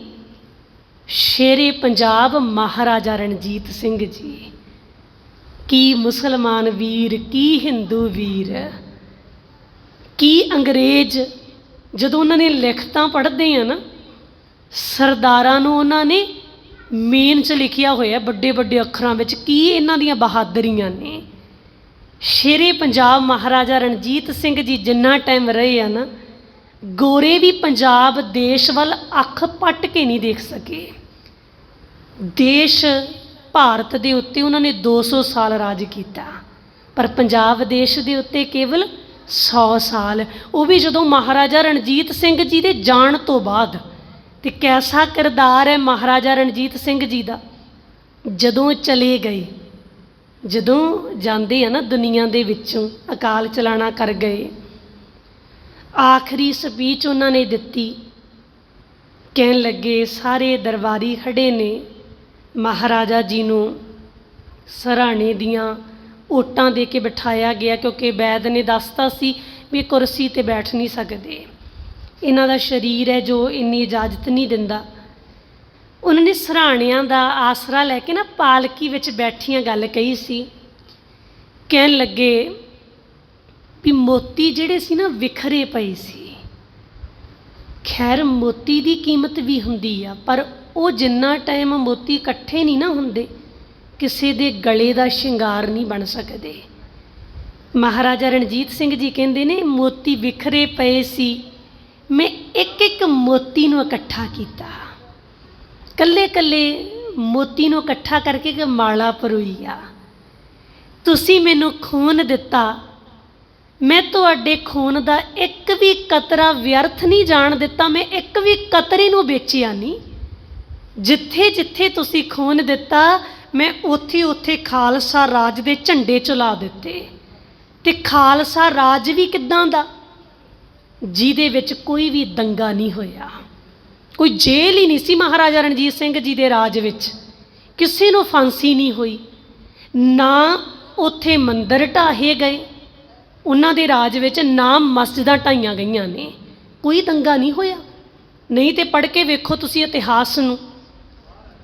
ਸ਼ੇਰੇ ਪੰਜਾਬ ਮਹਾਰਾਜਾ ਰਣਜੀਤ ਸਿੰਘ ਜੀ। ਕੀ ਮੁਸਲਮਾਨ ਵੀਰ, ਕੀ ਹਿੰਦੂ ਵੀਰ, ਕੀ ਅੰਗਰੇਜ਼ ਜਦੋਂ ਉਹਨਾਂ ਨੇ ਲਿਖਤਾਂ ਪੜ੍ਹਦੇ ਆ ਨਾ, ਸਰਦਾਰਾਂ ਨੂੰ ਉਹਨਾਂ ਨੇ ਮੇਨ 'ਚ ਲਿਖਿਆ ਹੋਇਆ ਵੱਡੇ ਵੱਡੇ ਅੱਖਰਾਂ ਵਿੱਚ, ਕੀ ਇਹਨਾਂ ਦੀਆਂ ਬਹਾਦਰੀਆਂ ਨੇ। ਸ਼ੇਰੇ ਪੰਜਾਬ ਮਹਾਰਾਜਾ ਰਣਜੀਤ ਸਿੰਘ ਜੀ ਜਿੰਨਾ ਟਾਈਮ ਰਹੇ ਆ ਨਾ, ਗੋਰੇ ਵੀ ਪੰਜਾਬ ਦੇਸ਼ ਵੱਲ ਅੱਖ ਪੱਟ ਕੇ ਨਹੀਂ ਦੇਖ ਸਕੇ। ਦੇਸ਼ ਭਾਰਤ ਦੇ ਉੱਤੇ ਉਹਨਾਂ ਨੇ 200 ਸਾਲ ਰਾਜ ਕੀਤਾ, ਪਰ ਪੰਜਾਬ ਦੇਸ਼ ਦੇ ਉੱਤੇ ਕੇਵਲ 100 ਸਾਲ। ਉਹ ਵੀ ਜਦੋਂ ਮਹਾਰਾਜਾ ਰਣਜੀਤ ਸਿੰਘ ਜੀ ਦੇ ਜਾਣ ਤੋਂ ਬਾਅਦ, ਤੇ ਕੈਸਾ ਕਿਰਦਾਰ ਹੈ ਮਹਾਰਾਜਾ ਰਣਜੀਤ ਸਿੰਘ ਜੀ ਦਾ? ਜਦੋਂ ਚਲੇ ਗਏ, ਜਦੋਂ ਜਾਂਦੇ ਆ ਨਾ ਦੁਨੀਆ ਦੇ ਵਿੱਚੋਂ, ਅਕਾਲ ਚਲਾਣਾ ਕਰ ਗਏ, ਆਖਰੀ ਸਪੀਚ ਉਹਨਾਂ ਨੇ ਦਿੱਤੀ। ਕਹਿਣ ਲੱਗੇ, ਸਾਰੇ ਦਰਬਾਰੀ ਖੜੇ ਨੇ ਮਹਾਰਾਜਾ ਜੀ ਨੂੰ, ਸਰਾਣੇ ਦੀਆਂ ਓਟਾਂ ਦੇ ਕੇ ਬਿਠਾਇਆ ਗਿਆ ਕਿਉਂਕਿ ਵੈਦ ਨੇ ਦੱਸਤਾ ਸੀ ਵੀ ਇਹ ਕੁਰਸੀ ਤੇ ਬੈਠ ਨਹੀਂ ਸਕਦੇ। ਇਹਨਾਂ ਦਾ ਸਰੀਰ ਹੈ ਜੋ ਇੰਨੀ ਇਜਾਜ਼ਤ ਨਹੀਂ ਦਿੰਦਾ। ਉਹਨਾਂ ਨੇ ਸਰਾਣਿਆਂ ਦਾ ਆਸਰਾ ਲੈ ਕੇ ਨਾ ਪਾਲਕੀ ਵਿੱਚ ਬੈਠੀਆਂ ਗੱਲ ਕਹੀ ਸੀ। ਕਹਿਣ ਲੱਗੇ ਵੀ ਮੋਤੀ ਜਿਹੜੇ ਸੀ ਨਾ ਵਿਖਰੇ ਪਏ ਸੀ। ਖੈਰ ਮੋਤੀ ਦੀ ਕੀਮਤ ਵੀ ਹੁੰਦੀ ਆ, ਪਰ ਉਹ ਜਿੰਨਾ ਟਾਈਮ ਮੋਤੀ ਇਕੱਠੇ ਨਹੀਂ ਨਾ ਹੁੰਦੇ ਕਿਸੇ ਦੇ ਗਲੇ ਦਾ ਸ਼ਿੰਗਾਰ ਨਹੀਂ ਬਣ ਸਕਦੇ। ਮਹਾਰਾਜਾ ਰਣਜੀਤ ਸਿੰਘ ਜੀ ਕਹਿੰਦੇ ਨੇ, ਮੋਤੀ ਵਿਖਰੇ ਪਏ ਸੀ। ਮੈਂ ਇੱਕ ਇੱਕ ਮੋਤੀ ਨੂੰ ਇਕੱਠਾ ਕੀਤਾ। ਕੱਲੇ ਕੱਲੇ ਮੋਤੀ ਨੂੰ ਇਕੱਠਾ ਕਰਕੇ ਇੱਕ ਮਾਲਾ ਪਰੋਈ ਆ। ਤੁਸੀਂ ਮੈਨੂੰ ਖੂਨ ਦਿੱਤਾ। ਮੈਂ ਤੁਹਾਡੇ ਖੂਨ ਦਾ ਇੱਕ ਵੀ ਕਤਰਾ ਵਿਅਰਥ ਨਹੀਂ ਜਾਣ ਦਿੱਤਾ। ਮੈਂ ਇੱਕ ਵੀ ਕਤਰੇ ਨੂੰ ਵੇਚਿਆ ਨਹੀਂ। ਜਿੱਥੇ ਜਿੱਥੇ ਤੁਸੀਂ ਖੂਨ ਦਿੱਤਾ ਮੈਂ ਉੱਥੇ ਉੱਥੇ ਖਾਲਸਾ ਰਾਜ ਦੇ ਝੰਡੇ ਚਲਾ ਦਿੱਤੇ। ਤੇ ਖਾਲਸਾ ਰਾਜ ਵੀ ਕਿੱਦਾਂ ਦਾ? ਜਿਹਦੇ ਵਿੱਚ ਕੋਈ ਵੀ ਦੰਗਾ ਨਹੀਂ ਹੋਇਆ। ਕੋਈ ਜੇਲ੍ਹ ਹੀ ਨਹੀਂ ਸੀ ਮਹਾਰਾਜਾ ਰਣਜੀਤ ਸਿੰਘ ਜੀ ਦੇ ਰਾਜ ਵਿੱਚ। ਕਿਸੇ ਨੂੰ ਫਾਂਸੀ ਨਹੀਂ ਹੋਈ। ਨਾ ਉੱਥੇ ਮੰਦਰ ਢਾਹੇ ਗਏ। ਉਹਨਾਂ ਦੇ ਰਾਜ ਵਿੱਚ ਨਾ ਮਸਜਿਦਾਂ ਢਾਈਆਂ ਗਈਆਂ ਨੇ। ਕੋਈ ਦੰਗਾ ਨਹੀਂ ਹੋਇਆ। ਨਹੀਂ ਤੇ ਪੜ੍ਹ ਕੇ ਵੇਖੋ ਤੁਸੀਂ ਇਤਿਹਾਸ ਨੂੰ।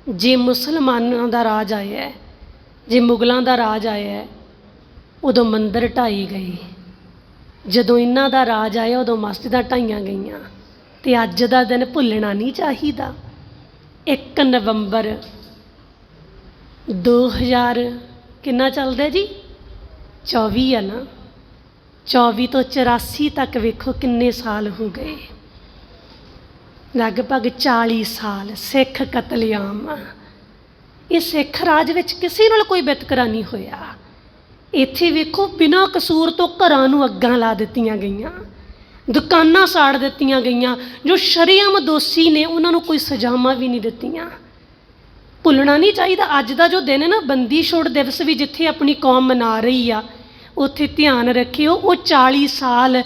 ਜੇ ਮੁਸਲਮਾਨਾਂ ਦਾ ਰਾਜ ਆਇਆ ਜੇ ਮੁਗਲਾਂ ਦਾ ਰਾਜ ਆਇਆ ਉਦੋਂ ਮੰਦਰ ਢਾਈ ਗਏ। ਜਦੋਂ ਇਹਨਾਂ ਦਾ ਰਾਜ ਆਇਆ, ਉਦੋਂ ਮਸਜਿਦਾਂ ਢਾਈਆਂ ਗਈਆਂ। ਤੇ ਅੱਜ ਦਾ ਦਿਨ ਭੁੱਲਣਾ ਨਹੀਂ ਚਾਹੀਦਾ। 1 ਨਵੰਬਰ 2000 ਕਿੰਨਾ ਚੱਲਦਾ ਜੀ? 24 ਆ ਨਾ? 24 ਤੋਂ 84 ਤੱਕ ਵੇਖੋ ਕਿੰਨੇ ਸਾਲ ਹੋ ਗਏ। ਲਗਭਗ 40 ਸਾਲ ਸਿੱਖ ਕਤਲੇਆਮ। ਇਹ ਸਿੱਖ ਰਾਜ ਵਿੱਚ ਕਿਸੇ ਨਾਲ ਕੋਈ ਵਿਤਕਰਾ ਨਹੀਂ ਹੋਇਆ। ਇੱਥੇ ਵੇਖੋ ਬਿਨਾਂ ਕਸੂਰ ਤੋਂ ਘਰਾਂ ਨੂੰ ਅੱਗਾਂ ਲਾ ਦਿੱਤੀਆਂ ਗਈਆਂ। ਦੁਕਾਨਾਂ ਸਾੜ ਦਿੱਤੀਆਂ ਗਈਆਂ, ਜੋ ਸ਼ਰੇਆਮ ਦੋਸ਼ੀ ਨੇ ਉਹਨਾਂ ਨੂੰ ਕੋਈ ਸਜ਼ਾਵਾਂ ਵੀ ਨਹੀਂ ਦਿੱਤੀਆਂ। ਭੁੱਲਣਾ ਨਹੀਂ ਚਾਹੀਦਾ, ਅੱਜ ਦਾ ਜੋ ਦਿਨ ਹੈ ਨਾ, ਬੰਦੀ ਛੋੜ ਦਿਵਸ ਵੀ ਜਿੱਥੇ ਆਪਣੀ ਕੌਮ ਮਨਾ ਰਹੀ ਆ, ਉੱਥੇ ਧਿਆਨ ਰੱਖਿਓ, ਉਹ 40 ਸਾਲ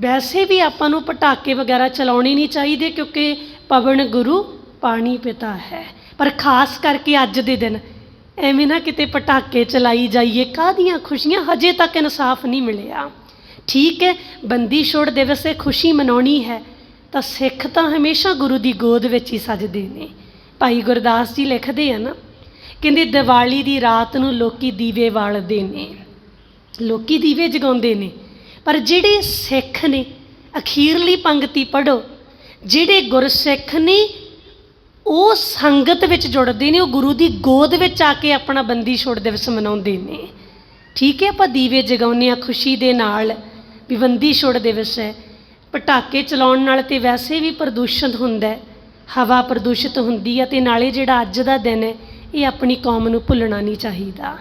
ਵੈਸੇ ਵੀ ਆਪਾਂ ਨੂੰ ਪਟਾਕੇ ਵਗੈਰਾ ਚਲਾਉਣੇ ਨਹੀਂ ਚਾਹੀਦੇ ਕਿਉਂਕਿ ਪਵਨ ਗੁਰੂ ਪਾਣੀ ਪਿਤਾ ਹੈ। ਪਰ ਖਾਸ ਕਰਕੇ ਅੱਜ ਦੇ ਦਿਨ ਐਵੇਂ ਨਾ ਕਿਤੇ ਪਟਾਕੇ ਚਲਾਈ ਜਾਈਏ, ਕਾਹਦੀਆਂ ਖੁਸ਼ੀਆਂ? ਹਜੇ ਤੱਕ ਇਨਸਾਫ ਨਹੀਂ ਮਿਲਿਆ। ਠੀਕ ਹੈ, ਬੰਦੀ ਛੋੜ ਦਿਵਸ ਇਹ ਖੁਸ਼ੀ ਮਨਾਉਣੀ ਹੈ, ਤਾਂ ਸਿੱਖ ਤਾਂ ਹਮੇਸ਼ਾ ਗੁਰੂ ਦੀ ਗੋਦ ਵਿੱਚ ਹੀ ਸਜਦੇ ਨੇ। ਭਾਈ ਗੁਰਦਾਸ ਜੀ ਲਿਖਦੇ ਆ ਨਾ, ਕਹਿੰਦੇ ਦੀਵਾਲੀ ਦੀ ਰਾਤ ਨੂੰ ਲੋਕੀ ਦੀਵੇ ਵਾਲਦੇ ਨੇ। ਲੋਕੀ ਦੀਵੇ ਜਗਾਉਂਦੇ ਨੇ। ਪਰ ਜਿਹੜੇ ਸਿੱਖ ਨੇ, ਅਖੀਰਲੀ ਪੰਗਤੀ ਪੜੋ ਜਿਹੜੇ ਗੁਰਸਿੱਖ ਨੇ, ਉਹ ਸੰਗਤ ਵਿੱਚ ਜੁੜਦੇ ਨੇ, ਉਹ ਗੁਰੂ ਦੀ ਗੋਦ ਵਿੱਚ ਆ ਕੇ ਆਪਣਾ ਬੰਦੀ ਛੋੜ ਦਿਵਸ ਮਨਾਉਂਦੇ ਨੇ। ਠੀਕ ਹੈ, ਆਪਾਂ ਦੀਵੇ ਜਗਾਉਂਦੇ ਆ ਖੁਸ਼ੀ ਦੇ ਨਾਲ, ਵੀ ਬੰਦੀ ਛੋੜ ਦਿਵਸ ਹੈ। ਪਟਾਕੇ ਚਲਾਉਣ ਨਾਲ ਤੇ ਵੈਸੇ ਵੀ ਪ੍ਰਦੂਸ਼ਣ ਹੁੰਦਾ ਹੈ। ਹਵਾ ਪ੍ਰਦੂਸ਼ਿਤ ਹੁੰਦੀ ਹੈ ਤੇ ਨਾਲੇ ਜਿਹੜਾ ਅੱਜ ਦਾ ਦਿਨ ਹੈ, ਇਹ ਆਪਣੀ ਕੌਮ ਨੂੰ ਭੁੱਲਣਾ ਨਹੀਂ ਚਾਹੀਦਾ।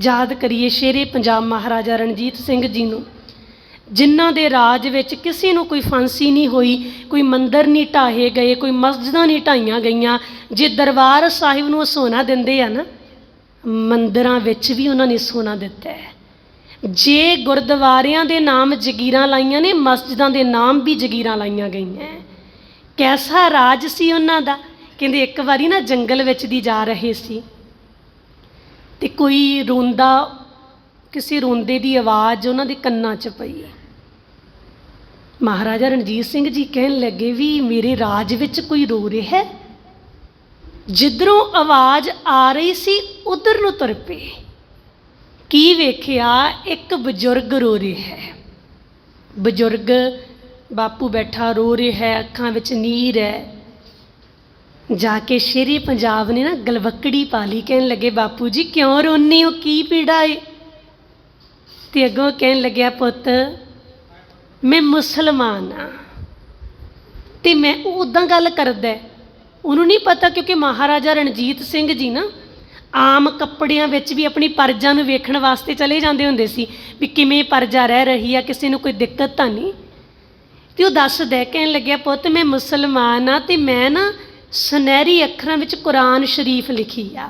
ਯਾਦ ਕਰੀਏ ਸ਼ੇਰੇ ਪੰਜਾਬ ਮਹਾਰਾਜਾ ਰਣਜੀਤ ਸਿੰਘ ਜੀ ਨੂੰ। ਜਿਨ੍ਹਾਂ ਦੇ ਰਾਜ ਵਿੱਚ ਕਿਸੇ ਨੂੰ ਕੋਈ ਫਾਂਸੀ ਨਹੀਂ ਹੋਈ, ਕੋਈ ਮੰਦਰ ਨਹੀਂ ਢਾਹੇ ਗਏ, ਕੋਈ ਮਸਜਿਦਾਂ ਨਹੀਂ ਢਾਈਆਂ ਗਈਆਂ, ਜੇ ਦਰਬਾਰ ਸਾਹਿਬ ਨੂੰ ਸੋਨਾ ਦਿੰਦੇ ਆ ਨਾ, ਮੰਦਰਾਂ ਵਿੱਚ ਵੀ ਉਹਨਾਂ ਨੇ ਸੋਨਾ ਦਿੱਤਾ ਹੈ। ਜੇ ਗੁਰਦੁਆਰਿਆਂ ਦੇ ਨਾਮ ਜਗੀਰਾਂ ਲਾਈਆਂ ਨੇ, ਮਸਜਿਦਾਂ ਦੇ ਨਾਮ ਵੀ ਜਗੀਰਾਂ ਲਾਈਆਂ ਗਈਆਂ ਕੈਸਾ ਰਾਜ ਸੀ ਉਹਨਾਂ ਦਾ? ਕਹਿੰਦੇ ਇੱਕ ਵਾਰੀ ਨਾ ਜੰਗਲ ਵਿੱਚ ਦੀ ਜਾ ਰਹੇ ਸੀ। ਤੇ ਕੋਈ ਰੋਂਦਾ, ਕਿਸੇ ਰੋਂਦੇ ਦੀ ਆਵਾਜ਼ ਉਹਨਾਂ ਦੇ ਕੰਨਾਂ 'ਚ ਪਈ। ਮਹਾਰਾਜਾ ਰਣਜੀਤ ਸਿੰਘ ਜੀ ਕਹਿਣ ਲੱਗੇ ਵੀ ਮੇਰੇ ਰਾਜ ਵਿੱਚ ਕੋਈ ਰੋ ਰਿਹਾ ਹੈ? ਜਿੱਧਰੋਂ ਆਵਾਜ਼ ਆ ਰਹੀ ਸੀ, ਉਧਰ ਨੂੰ ਤੁਰ ਪਏ। ਕੀ ਵੇਖਿਆ, ਇੱਕ ਬਜ਼ੁਰਗ ਰੋ ਰਿਹਾ ਹੈ। ਬਜ਼ੁਰਗ ਬਾਪੂ ਬੈਠਾ ਰੋ ਰਿਹਾ ਹੈ, ਅੱਖਾਂ ਵਿੱਚ ਨੀਰ ਹੈ। ਜਾ ਕੇ ਸ਼ੇਰੀ ਪੰਜਾਬ ਨੇ ਨਾ ਗਲਵੱਕੜੀ ਪਾ ਲਈ, ਕਹਿਣ ਲੱਗੇ, ਬਾਪੂ ਜੀ, ਕਿਉਂ ਰੋਨੇ ਹੋ? ਕੀ ਪੀੜਾ ਏ? ਤੇ ਅੱਗੋਂ ਕਹਿਣ ਲੱਗਿਆ, ਪੁੱਤ ਮੈਂ ਮੁਸਲਮਾਨ ਆ ਤੇ ਮੈਂ ਉਹ ਉਦਾਂ ਗੱਲ ਕਰਦਾ ਉਹਨੂੰ ਨਹੀਂ ਪਤਾ ਕਿਉਂਕਿ ਮਹਾਰਾਜਾ ਰਣਜੀਤ ਸਿੰਘ ਜੀ ਨਾ ਆਮ ਕੱਪੜਿਆਂ ਵਿੱਚ ਵੀ ਆਪਣੀ ਪਰਜਾ ਨੂੰ ਵੇਖਣ ਵਾਸਤੇ ਚਲੇ ਜਾਂਦੇ ਹੁੰਦੇ ਸੀ ਵੀ ਕਿਵੇਂ ਪਰਜਾ ਰਹਿ ਰਹੀ ਆ ਕਿਸੇ ਨੂੰ ਕੋਈ ਦਿੱਕਤ ਤਾਂ ਨਹੀਂ। ਤੇ ਉਹ ਦੱਸਦਾ ਹੈ, ਕਹਿਣ ਲੱਗਿਆ ਪੁੱਤ ਮੈਂ ਮੁਸਲਮਾਨ ਆ ਤੇ ਮੈਂ ਨਾ ਸੁਨਹਿਰੀ ਅੱਖਰਾਂ ਵਿੱਚ ਕੁਰਾਨ ਸ਼ਰੀਫ ਲਿਖੀ ਆ।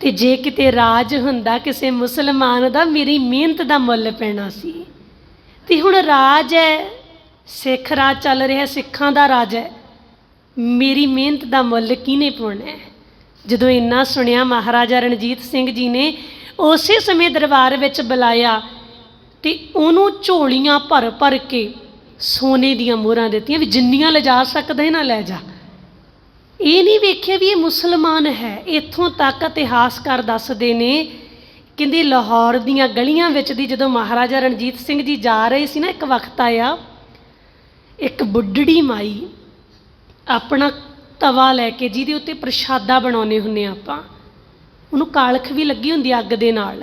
ਤੇ ਜੇ ਕਿਤੇ ਰਾਜ ਹੁੰਦਾ ਕਿਸੇ ਮੁਸਲਮਾਨ ਦਾ ਮੇਰੀ ਮਿਹਨਤ ਦਾ ਮੁੱਲ ਪੈਣਾ ਸੀ। ਤੇ ਹੁਣ ਰਾਜ ਹੈ, ਸਿੱਖ ਰਾਜ ਚੱਲ ਰਿਹਾ, ਸਿੱਖਾਂ ਦਾ ਰਾਜ ਹੈ। ਮੇਰੀ ਮਿਹਨਤ ਦਾ ਮੁੱਲ ਕਿਹਨੇ ਪਾਉਣਾ ਹੈ? ਜਦੋਂ ਇੰਨਾ ਸੁਣਿਆ ਮਹਾਰਾਜਾ ਰਣਜੀਤ ਸਿੰਘ ਜੀ ਨੇ, ਉਸੇ ਸਮੇਂ ਦਰਬਾਰ ਵਿੱਚ ਬੁਲਾਇਆ ਤੇ ਉਹਨੂੰ ਝੋਲੀਆਂ ਭਰ ਭਰ ਕੇ ਸੋਨੇ ਦੀਆਂ ਮੋਹਰਾਂ ਦਿੱਤੀਆਂ ਵੀ ਜਿੰਨੀਆਂ ਲਿਜਾ ਸਕਦਾ ਹੈ ਨਾ ਲੈ ਜਾ। ਇਹ ਨਹੀਂ ਵੇਖਿਆ ਵੀ ਇਹ ਮੁਸਲਮਾਨ ਹੈ, ਇੱਥੋਂ ਤੱਕ ਇਤਿਹਾਸਕਾਰ ਦੱਸਦੇ ਨੇ ਕਹਿੰਦੇ ਲਾਹੌਰ ਦੀਆਂ ਗਲੀਆਂ ਵਿੱਚ ਦੀ ਜਦੋਂ ਮਹਾਰਾਜਾ ਰਣਜੀਤ ਸਿੰਘ ਜੀ ਜਾ ਰਹੇ ਸੀ ਨਾ ਇੱਕ ਵਕਤ ਆਇਆ, ਇੱਕ ਬੁੱਢੜੀ ਮਾਈ ਆਪਣਾ ਤਵਾ ਲੈ ਕੇ ਜਿਹਦੇ ਉੱਤੇ ਪ੍ਰਸ਼ਾਦਾ ਬਣਾਉਨੇ ਹੁੰਨੇ ਆ ਆਪਾਂ, ਉਹਨੂੰ ਕਾਲਖ ਵੀ ਲੱਗੀ ਹੁੰਦੀ ਅੱਗ ਦੇ ਨਾਲ।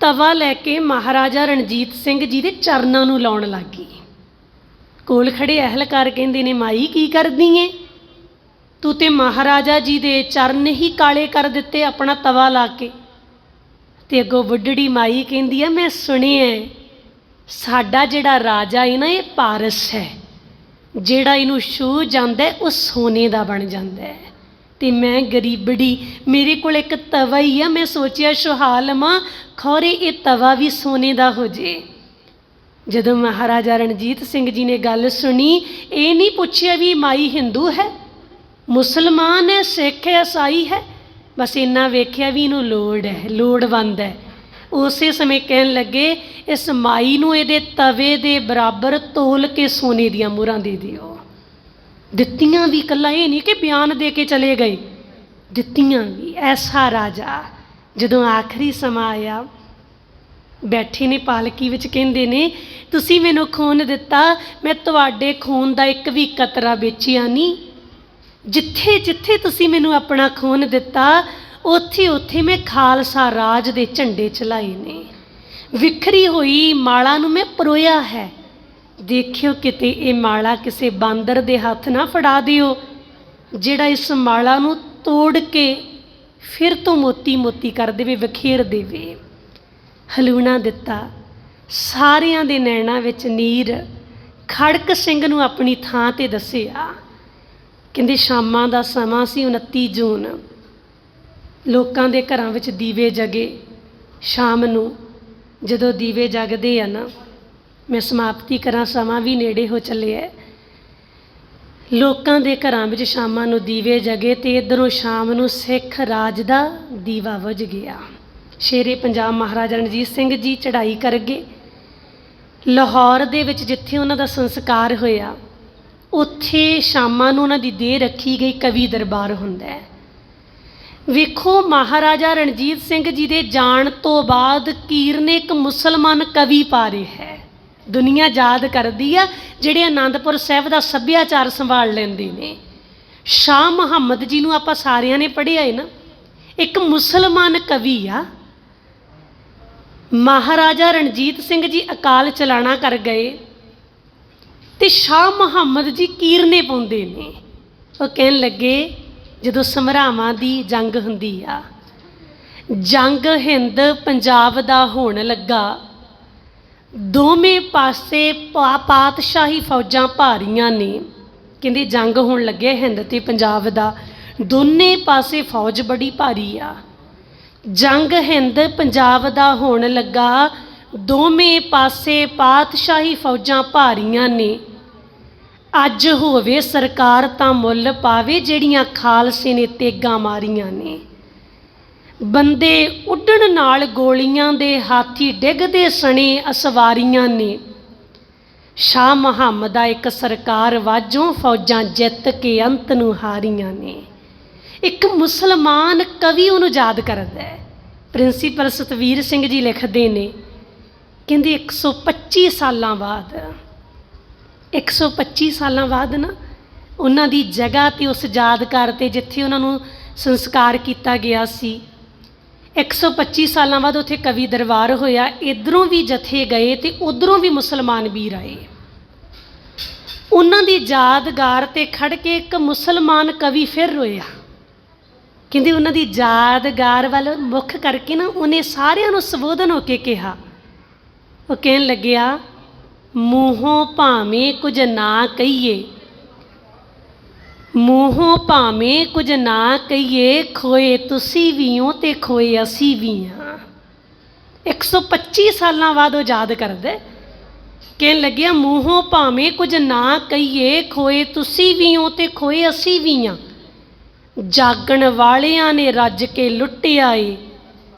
ਤਵਾ ਲੈ ਕੇ ਮਹਾਰਾਜਾ ਰਣਜੀਤ ਸਿੰਘ ਜੀ ਦੇ ਚਰਨਾਂ ਨੂੰ ਲਾਉਣ ਲੱਗੀ ਕੋਲ ਖੜੇ ਅਹਿਲਕਾਰ ਕਹਿੰਦੇ ਨੇ, ਮਾਈ ਕੀ ਕਰਦੀ ਏ? ਤੂੰ ਤੇ ਮਹਾਰਾਜਾ ਜੀ ਦੇ ਚਰਨ ਹੀ ਕਾਲੇ ਕਰ ਦਿੱਤੇ ਆਪਣਾ ਤਵਾ ਲਾ ਕੇ। ਤੇ ਅੱਗੋਂ ਬੁੱਢੜੀ ਮਾਈ ਕਹਿੰਦੀ ਆ, ਮੈਂ ਸੁਣਿਆ ਸਾਡਾ ਜਿਹੜਾ ਰਾਜਾ ਹੈ ਨਾ, ਇਹ ਪਾਰਸ ਹੈ। ਜਿਹੜਾ ਇਹਨੂੰ ਛੂ ਜਾਂਦਾ ਉਹ ਸੋਨੇ ਦਾ ਬਣ ਜਾਂਦਾ ਹੈ ਤੇ ਮੈਂ ਗਰੀਬੜੀ, ਮੇਰੇ ਕੋਲ ਇੱਕ ਤਵਾ ਹੀ ਆ। ਮੈਂ ਸੋਚਿਆ ਸੁਹਾ ਲਵਾਂ, ਖੌਰੇ ਇਹ ਤਵਾ ਵੀ ਸੋਨੇ ਦਾ ਹੋ ਜੇ। ਜਦੋਂ ਮਹਾਰਾਜਾ ਰਣਜੀਤ ਸਿੰਘ ਜੀ ਨੇ ਗੱਲ ਸੁਣੀ, ਇਹ ਨਹੀਂ ਪੁੱਛਿਆ ਵੀ ਮਾਈ ਹਿੰਦੂ ਹੈ? ਮੁਸਲਮਾਨ ਹੈ, ਸਿੱਖ ਹੈ, ਈਸਾਈ ਹੈ। ਬਸ ਇੰਨਾ ਵੇਖਿਆ ਵੀ ਇਹਨੂੰ ਲੋੜ ਹੈ, ਲੋੜਵੰਦ ਹੈ। ਉਸੇ ਸਮੇਂ ਕਹਿਣ ਲੱਗੇ, ਇਸ ਮਾਈ ਨੂੰ ਇਹਦੇ ਤਵੇ ਦੇ ਬਰਾਬਰ ਤੋਲ ਕੇ ਸੋਨੇ ਦੀਆਂ ਮੁਹਰਾਂ ਦੇ ਦਿਓ। ਦਿੱਤੀਆਂ ਵੀ ਇਕੱਲਾ ਇਹ ਨਹੀਂ ਕਿ ਬਿਆਨ ਦੇ ਕੇ ਚਲੇ ਗਏ। ਦਿੱਤੀਆਂ ਵੀ, ਐਸਾ ਰਾਜਾ ਜਦੋਂ ਆਖਰੀ ਸਮਾਂ ਆਇਆ, ਬੈਠੇ ਨੇ ਪਾਲਕੀ ਵਿੱਚ ਕਹਿੰਦੇ ਨੇ, ਤੁਸੀਂ ਮੈਨੂੰ ਖੂਨ ਦਿੱਤਾ, ਮੈਂ ਤੁਹਾਡੇ ਖੂਨ ਦਾ ਇੱਕ ਵੀ ਕਤਰਾ ਵੇਚਿਆ ਨਹੀਂ। ਜਿੱਥੇ ਜਿੱਥੇ ਤੁਸੀਂ ਮੈਨੂੰ ਆਪਣਾ ਖੂਨ ਦਿੱਤਾ, ਉੱਥੇ ਉੱਥੇ ਮੈਂ ਖਾਲਸਾ ਰਾਜ ਦੇ ਝੰਡੇ ਚਲਾਏ ਨੇ। ਵਿਖਰੀ ਹੋਈ ਮਾਲਾ ਨੂੰ ਮੈਂ ਪਰੋਇਆ ਹੈ। ਦੇਖਿਓ ਕਿਤੇ ਇਹ ਮਾਲਾ ਕਿਸੇ ਬਾਂਦਰ ਦੇ ਹੱਥ ਨਾ ਫੜਾ ਦਿਓ, ਜਿਹੜਾ ਇਸ ਮਾਲਾ ਨੂੰ ਤੋੜ ਕੇ ਫਿਰ ਤੋਂ ਮੋਤੀ ਮੋਤੀ ਕਰ ਦੇਵੇ, ਵਖੇਰ ਦੇਵੇ। ਹਲੂਣਾ ਦਿੱਤਾ, ਸਾਰਿਆਂ ਦੇ ਨੈਣਾਂ ਵਿੱਚ ਨੀਰ, ਖੜਕ ਸਿੰਘ ਨੂੰ ਆਪਣੀ ਥਾਂ ਤੇ ਦੱਸਿਆ ਕਹਿੰਦੇ ਸ਼ਾਮਾਂ ਦਾ ਸਮਾਂ ਸੀ 29 ਜੂਨ। ਲੋਕਾਂ ਦੇ ਘਰਾਂ ਵਿੱਚ ਦੀਵੇ ਜਗੇ। ਸ਼ਾਮ ਨੂੰ ਜਦੋਂ ਦੀਵੇ ਜਗਦੇ ਆ ਨਾ, ਮੈਂ ਸਮਾਪਤੀ ਕਰਾਂ, ਸਮਾਂ ਵੀ ਨੇੜੇ ਹੋ ਚੱਲਿਆ ਹੈ। ਲੋਕਾਂ ਦੇ ਘਰਾਂ ਵਿੱਚ ਸ਼ਾਮਾਂ ਨੂੰ ਦੀਵੇ ਜਗੇ ਤੇ ਇਧਰੋਂ ਸ਼ਾਮ ਨੂੰ ਸਿੱਖ ਰਾਜ ਦਾ ਦੀਵਾ ਬੁਝ ਗਿਆ। ਸ਼ੇਰੇ ਪੰਜਾਬ ਮਹਾਰਾਜਾ ਰਣਜੀਤ ਸਿੰਘ ਜੀ ਚੜ੍ਹਾਈ ਕਰ ਗਏ। ਲਾਹੌਰ ਦੇ ਵਿੱਚ ਜਿੱਥੇ ਉਹਨਾਂ ਦਾ ਸੰਸਕਾਰ ਹੋਇਆ ਉੱਥੇ ਸ਼ਾਮਾਂ ਨੂੰ ਉਹਨਾਂ ਦੀ ਦੇਹ ਰੱਖੀ ਗਈ ਕਵੀ ਦਰਬਾਰ ਹੁੰਦਾ ਹੈ। ਵੇਖੋ ਮਹਾਰਾਜਾ ਰਣਜੀਤ ਸਿੰਘ ਜੀ ਦੇ ਜਾਣ ਤੋਂ ਬਾਅਦ ਕੀਰ ਨੇ ਇੱਕ ਮੁਸਲਮਾਨ ਕਵੀ ਪਾਰੇ ਹੈ। ਦੁਨੀਆ ਯਾਦ ਕਰਦੀ ਆ, ਜਿਹੜੇ ਆਨੰਦਪੁਰ ਸਾਹਿਬ ਦਾ ਸੱਭਿਆਚਾਰ ਸੰਭਾਲ ਲੈਂਦੇ ਨੇ। ਸ਼ਾਹ ਮੁਹੰਮਦ ਜੀ ਨੂੰ ਆਪਾਂ ਸਾਰਿਆਂ ਨੇ ਪੜ੍ਹਿਆ ਹੈ ਨਾ। ਇੱਕ ਮੁਸਲਮਾਨ ਕਵੀ ਆ। ਮਹਾਰਾਜਾ ਰਣਜੀਤ ਸਿੰਘ ਜੀ ਅਕਾਲ ਚਲਾਣਾ ਕਰ ਗਏ। ਤੇ ਸ਼ਾਹ ਮੁਹੰਮਦ ਜੀ ਕੀਰਨੇ ਪਾਉਂਦੇ ਨੇ। ਉਹ ਕਹਿਣ ਲੱਗੇ, ਜਦੋਂ ਸਮਰਾਵਾਂ ਦੀ ਜੰਗ ਹੁੰਦੀ ਆ, ਜੰਗ ਹਿੰਦ ਪੰਜਾਬ ਦਾ ਹੋਣ ਲੱਗਾ। ਦੋਵੇਂ ਪਾਸੇ ਪਾ- ਪਾਤਸ਼ਾਹੀ ਫੌਜਾਂ ਭਾਰੀਆਂ ਨੇ। ਕਹਿੰਦੇ, ਜੰਗ ਹੋਣ ਲੱਗੇ ਹਿੰਦ ਤੇ ਪੰਜਾਬ ਦਾ। ਦੋਨੇ ਪਾਸੇ ਫੌਜ ਬੜੀ ਭਾਰੀ ਆ। ਜੰਗ ਹਿੰਦ ਪੰਜਾਬ ਦਾ ਹੋਣ ਲੱਗਾ ਦੋਵੇਂ ਪਾਸੇ ਪਾਤਸ਼ਾਹੀ ਫੌਜਾਂ ਭਾਰੀਆਂ ਨੇ। ਅੱਜ ਹੋਵੇ ਸਰਕਾਰ ਤਾਂ ਮੁੱਲ ਪਾਵੇ ਜਿਹੜੀਆਂ ਖਾਲਸੇ ਨੇ ਤੇਗਾਂ ਮਾਰੀਆਂ ਨੇ। ਬੰਦੇ ਉੱਡਣ ਨਾਲ ਗੋਲੀਆਂ ਦੇ ਹਾਥੀ ਡਿੱਗਦੇ ਸਣੇ ਅਸਵਾਰੀਆਂ ਨੇ। ਸ਼ਾਹ ਮੁਹੰਮਦ ਦਾ ਇੱਕ ਸਰਕਾਰ ਵਾਜੋਂ ਫੌਜਾਂ ਜਿੱਤ ਕੇ ਅੰਤ ਨੂੰ ਹਾਰੀਆਂ ਨੇ। ਇੱਕ ਮੁਸਲਮਾਨ ਕਵੀ ਉਹਨੂੰ ਯਾਦ ਕਰਦਾ ਹੈ। ਪ੍ਰਿੰਸੀਪਲ ਸਤਵੀਰ ਸਿੰਘ ਜੀ ਲਿਖਦੇ ਨੇ ਕਹਿੰਦੇ 125 ਸਾਲਾਂ ਬਾਅਦ 125 ਸਾਲਾਂ ਬਾਅਦ ਨਾ ਉਹਨਾਂ ਦੀ ਜਗ੍ਹਾ ਤੇ ਉਸ ਯਾਦਗਾਰ ਤੇ ਜਿੱਥੇ ਉਹਨਾਂ ਨੂੰ ਸੰਸਕਾਰ ਕੀਤਾ ਗਿਆ ਸੀ। 125 ਸਾਲਾਂ ਬਾਅਦ ਉੱਥੇ ਕਵੀ ਦਰਬਾਰ ਹੋਇਆ, ਇਧਰੋਂ ਵੀ ਜਥੇ ਗਏ ਤੇ ਉਧਰੋਂ ਵੀ ਮੁਸਲਮਾਨ ਵੀਰ ਆਏ। ਉਹਨਾਂ ਦੀ ਯਾਦਗਾਰ ਤੇ ਖੜ ਕੇ ਇੱਕ ਮੁਸਲਮਾਨ ਕਵੀ ਫਿਰ ਰੋਇਆ। ਕਹਿੰਦੇ ਉਹਨਾਂ ਦੀ ਯਾਦਗਾਰ ਵੱਲ ਮੁੱਖ ਕਰਕੇ ਨਾ ਉਹਨੇ ਸਾਰਿਆਂ ਨੂੰ ਸੰਬੋਧਨ ਹੋ ਕੇ ਕਿਹਾ। ਉਹ ਕਹਿਣ ਲੱਗਿਆ, ਮੂੰਹੋਂ ਭਾਵੇਂ ਕੁਝ ਨਾ ਕਹੀਏ, ਮੂੰਹੋਂ ਭਾਵੇਂ ਕੁਝ ਨਾ ਕਹੀਏ, ਖੋਏ ਤੁਸੀਂ ਵੀ ਹੋ ਤੇ ਖੋਏ ਅਸੀਂ ਵੀ ਹਾਂ। 125 ਸਾਲਾਂ ਬਾਅਦ ਉਹ ਯਾਦ ਕਰਦਾ। ਕਹਿਣ ਲੱਗਿਆ, ਮੂੰਹੋਂ ਭਾਵੇਂ ਕੁਝ ਨਾ ਕਹੀਏ, ਖੋਏ ਤੁਸੀਂ ਵੀ ਹੋ ਤੇ ਖੋਏ ਅਸੀਂ ਵੀ ਹਾਂ। ਜਾਗਣ ਵਾਲਿਆਂ ਨੇ ਰੱਜ ਕੇ ਲੁੱਟਿਆ ਏ,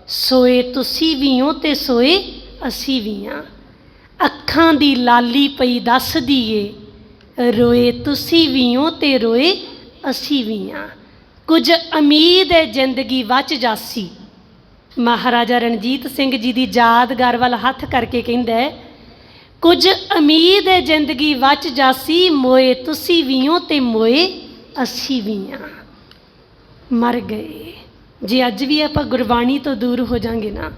ਸੋਏ ਤੁਸੀਂ ਵੀ ਹੋ ਤੇ ਸੋਏ ਅਸੀਂ ਵੀ ਹਾਂ ਅੱਖਾਂ ਦੀ ਲਾਲੀ ਪਈ ਦੱਸਦੀ ਏ ਰੋਏ ਤੁਸੀਂ ਵੀ ਹੋ ਤੇ ਰੋਏ ਅਸੀਂ ਵੀ ਹਾਂ ਕੁਝ ਉਮੀਦ ਹੈ ਜ਼ਿੰਦਗੀ ਬਚ ਜਾਸੀ। ਮਹਾਰਾਜਾ ਰਣਜੀਤ ਸਿੰਘ ਜੀ ਦੀ ਯਾਦਗਾਰ ਵੱਲ ਹੱਥ ਕਰਕੇ ਕਹਿੰਦਾ ਹੈ, ਕੁਝ ਉਮੀਦ ਹੈ ਜ਼ਿੰਦਗੀ ਬਚ ਜਾਸੀ, ਮੋਏ ਤੁਸੀਂ ਵੀ ਹੋ ਤੇ ਮੋਏ ਅਸੀਂ ਵੀ ਹਾਂ ਮਰ ਗਏ। ਜੇ ਅੱਜ ਵੀ ਆਪਾਂ ਗੁਰਬਾਣੀ ਤੋਂ ਦੂਰ ਹੋ ਜਾਾਂਗੇ ਨਾ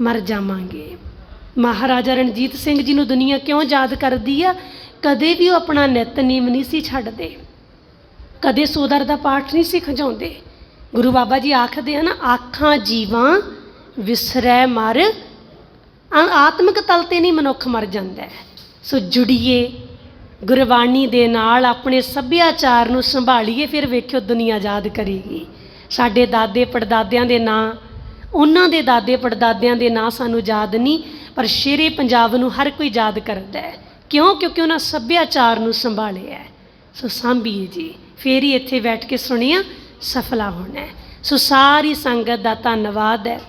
ਮਰ ਜਾਵਾਂਗੇ। ਮਹਾਰਾਜਾ ਰਣਜੀਤ ਸਿੰਘ ਜੀ ਨੂੰ ਦੁਨੀਆ ਕਿਉਂ ਯਾਦ ਕਰਦੀ ਆ? ਕਦੇ ਵੀ ਉਹ ਆਪਣਾ ਨਿਤਨੇਮ ਨਹੀਂ ਸੀ ਛੱਡਦੇ। ਕਦੇ ਸੋਦਰ ਦਾ ਪਾਠ ਨਹੀਂ ਸੀ ਖਜਾਉਂਦੇ ਗੁਰੂ ਬਾਬਾ ਜੀ ਆਖਦੇ ਆ ਨਾ ਆਖਾਂ ਜੀਵਾਂ ਵਿਸਰੈ ਮਰ। ਆ- ਆਤਮਿਕ ਤਲ ਤੇ ਨਹੀਂ ਮਨੁੱਖ ਮਰ ਜਾਂਦਾ ਸੋ ਜੁੜੀਏ, ਗੁਰਬਾਣੀ ਦੇ ਨਾਲ ਆਪਣੇ ਸੱਭਿਆਚਾਰ ਨੂੰ ਸੰਭਾਲੀਏ, ਫਿਰ ਵੇਖਿਓ ਦੁਨੀਆ ਯਾਦ ਕਰੇਗੀ। ਸਾਡੇ ਦਾਦੇ ਪੜਦਾਦਿਆਂ ਦੇ ਨਾਂ ਉਹਨਾਂ ਦੇ ਦਾਦੇ ਪੜਦਾਦਿਆਂ ਦੇ ਨਾਂ ਸਾਨੂੰ ਯਾਦ ਨਹੀਂ, ਪਰ ਸ਼ੇਰੇ ਪੰਜਾਬ ਨੂੰ ਹਰ ਕੋਈ ਯਾਦ ਕਰਦਾ ਹੈ। ਕਿਉਂ? ਕਿਉਂਕਿ ਉਹਨਾਂ ਸੱਭਿਆਚਾਰ ਨੂੰ ਸੰਭਾਲਿਆ ਹੈ। ਸੋ ਸਾਂਭੀਏ ਜੀ, ਫੇਰ ਹੀ ਇੱਥੇ ਬੈਠ ਕੇ ਸੁਣਿਆ, ਸਫਲਾ ਹੋਣਾ ਹੈ। ਸੋ ਸਾਰੀ ਸੰਗਤ ਦਾ ਧੰਨਵਾਦ ਹੈ।